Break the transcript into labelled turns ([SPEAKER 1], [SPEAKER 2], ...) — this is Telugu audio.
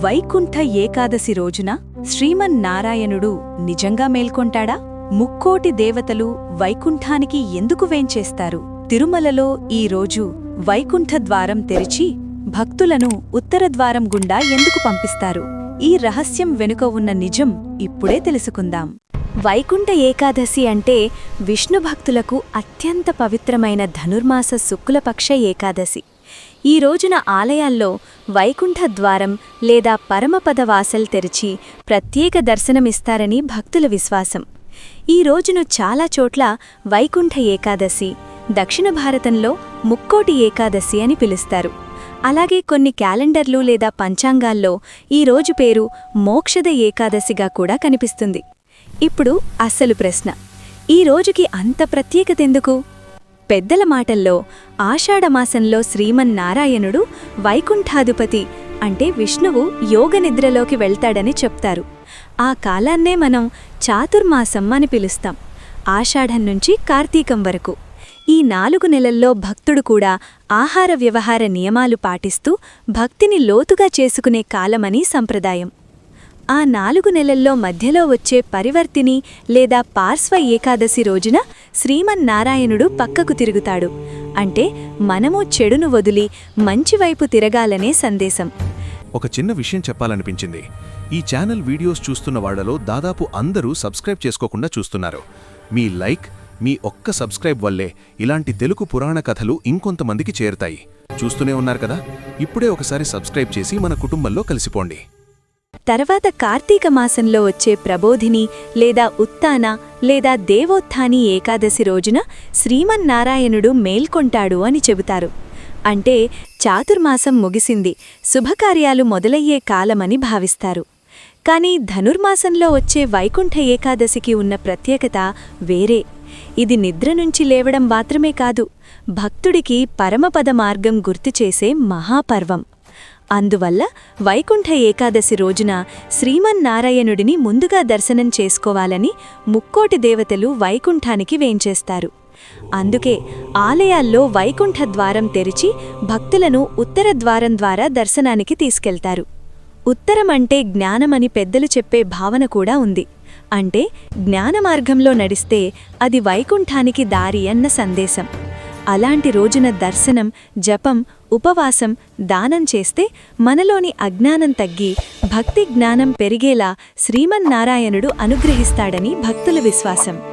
[SPEAKER 1] వైకుంఠ ఏకాదశి రోజున శ్రీమన్నారాయణుడు నిజంగా మేల్కొంటాడా? ముక్కోటి దేవతలు వైకుంఠానికి ఎందుకు వేంచేస్తారు? తిరుమలలో ఈ రోజు వైకుంఠ ద్వారం తెరిచి భక్తులను ఉత్తర ద్వారం గుండా ఎందుకు పంపిస్తారు? ఈ రహస్యం వెనుక ఉన్న నిజం ఇప్పుడే తెలుసుకుందాం. వైకుంఠ ఏకాదశి అంటే విష్ణు భక్తులకు అత్యంత పవిత్రమైన ధనుర్మాస శుక్లపక్ష ఏకాదశి. ఈ రోజున ఆలయాల్లో వైకుంఠ ద్వారం లేదా పరమపద వాసల్ తెరిచి ప్రత్యేక దర్శనమిస్తారని భక్తుల విశ్వాసం. ఈ రోజును చాలా చోట్ల వైకుంఠ ఏకాదశి దక్షిణ భారతంలో ముక్కోటి ఏకాదశి అని పిలుస్తారు. అలాగే కొన్ని క్యాలెండర్లు లేదా పంచాంగాల్లో ఈ రోజు పేరు మోక్షద ఏకాదశిగా కూడా కనిపిస్తుంది. ఇప్పుడు అస్సలు ప్రశ్న ఈ రోజుకి అంత ప్రత్యేకతెందుకు? పెద్దల మాటల్లో ఆషాఢమాసంలో శ్రీమన్నారాయణుడు వైకుంఠాధిపతి అంటే విష్ణువు యోగనిద్రలోకి వెళ్తాడని చెప్తారు. ఆ కాలాన్నే మనం చాతుర్మాసం అని పిలుస్తాం ఆషాఢం నుంచి కార్తీకం వరకు. ఈ నాలుగు నెలల్లో భక్తుడు కూడా ఆహార వ్యవహార నియమాలు పాటిస్తూ భక్తిని లోతుగా చేసుకునే కాలమని సంప్రదాయం. ఆ నాలుగు నెలల్లో మధ్యలో వచ్చే పరివర్తిని లేదా పార్శ్వ ఏకాదశి రోజున శ్రీమన్నారాయణుడు పక్కకు తిరుగుతాడు. అంటే మనము చెడును వదిలి మంచివైపు తిరగాలనే సందేశం.
[SPEAKER 2] ఒక చిన్న విషయం చెప్పాలనిపించింది. ఈ ఛానల్ వీడియోస్ చూస్తున్న వాళ్ళలో దాదాపు అందరూ సబ్స్క్రైబ్ చేసుకోకుండా చూస్తున్నారు. మీ లైక్ మీ ఒక్క సబ్స్క్రైబ్ వల్లే ఇలాంటి తెలుగు పురాణ కథలు ఇంకొంతమందికి చేరుతాయి. చూస్తూనే ఉన్నారు కదా? ఇప్పుడే ఒకసారి సబ్స్క్రైబ్ చేసి మన కుటుంబంలో కలిసిపోండి.
[SPEAKER 1] తర్వాత కార్తీక మాసంలో వచ్చే ప్రబోధిని లేదా ఉత్తాన లేదా దేవోత్థాని ఏకాదశి రోజున శ్రీమన్నారాయణుడు మేల్కొంటాడు అని చెబుతారు. అంటే చాతుర్మాసం ముగిసింది శుభకార్యాలు మొదలయ్యే కాలమని భావిస్తారు. కాని ధనుర్మాసంలో వచ్చే వైకుంఠ ఏకాదశికి ఉన్న ప్రత్యేకత వేరే. ఇది నిద్ర నుంచి లేవడం మాత్రమే కాదు భక్తుడికి పరమపద మార్గం గుర్తుచేసే మహాపర్వం. అందువల్ల వైకుంఠ ఏకాదశి రోజున శ్రీమన్నారాయణుడిని ముందుగా దర్శనం చేసుకోవాలని ముక్కోటి దేవతలు వైకుంఠానికి వేంచేస్తారు. అందుకే ఆలయాల్లో వైకుంఠ ద్వారం తెరిచి భక్తులను ఉత్తర ద్వారం ద్వారా దర్శనానికి తీసుకెళ్తారు. ఉత్తరమంటే జ్ఞానమని పెద్దలు చెప్పే భావన కూడా ఉంది. అంటే జ్ఞానమార్గంలో నడిస్తే అది వైకుంఠానికి దారి అన్న సందేశం. అలాంటి రోజున దర్శనం జపం ఉపవాసం దానం చేస్తే మనలోని అజ్ఞానం తగ్గి భక్తి జ్ఞానం పెరిగేలా శ్రీమన్నారాయణుడు అనుగ్రహిస్తాడని భక్తుల విశ్వాసం.